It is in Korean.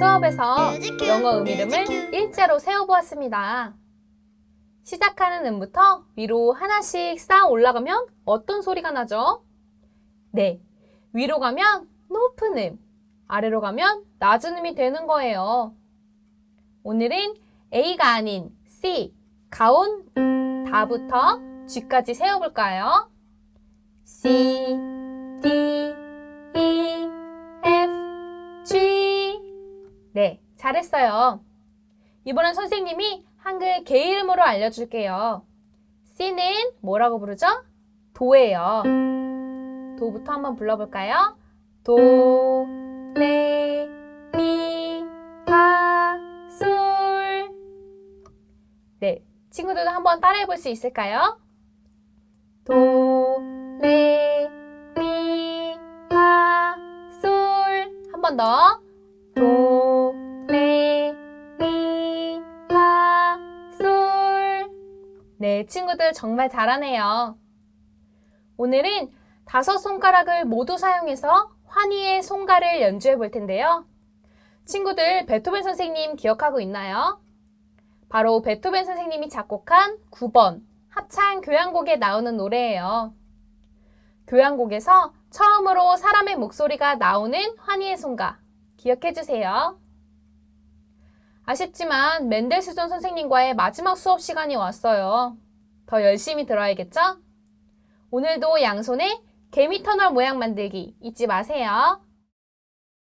수업에서 영어 음이름을 일자로 세워보았습니다. 시작하는 음부터 위로 하나씩 쌓아 올라가면 어떤 소리가 나죠? 네, 위로 가면 높은 음, 아래로 가면 낮은 음이 되는 거예요. 오늘은 A가 아닌 C, 가온 다부터 G까지 세워볼까요? 네, 잘했어요. 이번엔 선생님이 한글 개 이름으로 알려줄게요. C는 뭐라고 부르죠? 도예요. 도부터 한번 불러볼까요? 도, 레, 미, 파, 솔. 네, 친구들도 한번 따라해 볼 수 있을까요? 도, 레, 미, 파, 솔. 한 번 더. 도, 네, 친구들 정말 잘하네요. 오늘은 다섯 손가락을 모두 사용해서 환희의 송가를 연주해 볼 텐데요. 친구들, 베토벤 선생님 기억하고 있나요? 바로 베토벤 선생님이 작곡한 9번 합창 교향곡에 나오는 노래예요. 교향곡에서 처음으로 사람의 목소리가 나오는 환희의 송가 기억해 주세요. 아쉽지만 멘델스존 선생님과의 마지막 수업 시간이 왔어요. 더 열심히 들어야겠죠? 오늘도 양손에 개미 터널 모양 만들기 잊지 마세요.